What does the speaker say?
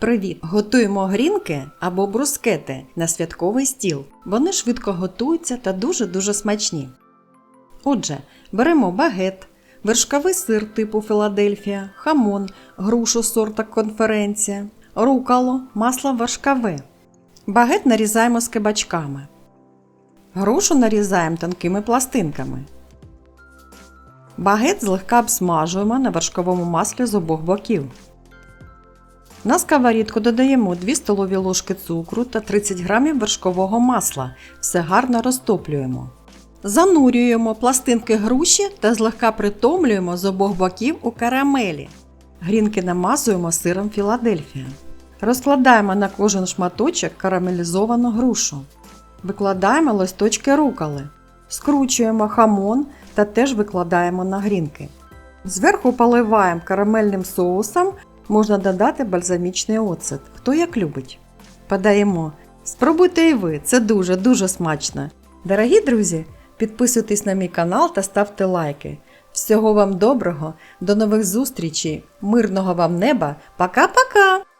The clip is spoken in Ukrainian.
Привіт! Готуємо грінки або брускети на святковий стіл. Вони швидко готуються та дуже-дуже смачні. Отже, беремо багет, вершковий сир типу Філадельфія, хамон, грушу сорта конференція, рукало, масло вершкове. Багет нарізаємо з кабачками. Грушу нарізаємо тонкими пластинками. Багет злегка обсмажуємо на вершковому маслі з обох боків. На сковорідку додаємо 2 столові ложки цукру та 30 г вершкового масла. Все гарно розтоплюємо. Занурюємо пластинки груші та злегка притомлюємо з обох боків у карамелі. Грінки намазуємо сиром Філадельфія. Розкладаємо на кожен шматочок карамелізовану грушу. Викладаємо листочки руколи. Скручуємо хамон та теж викладаємо на грінки. Зверху поливаємо карамельним соусом, можна додати бальзамічний оцет, хто як любить. Подаємо. Спробуйте і ви, це дуже-дуже смачно. Дорогі друзі, підписуйтесь на мій канал та ставте лайки. Всього вам доброго, до нових зустрічей, мирного вам неба, пока-пока!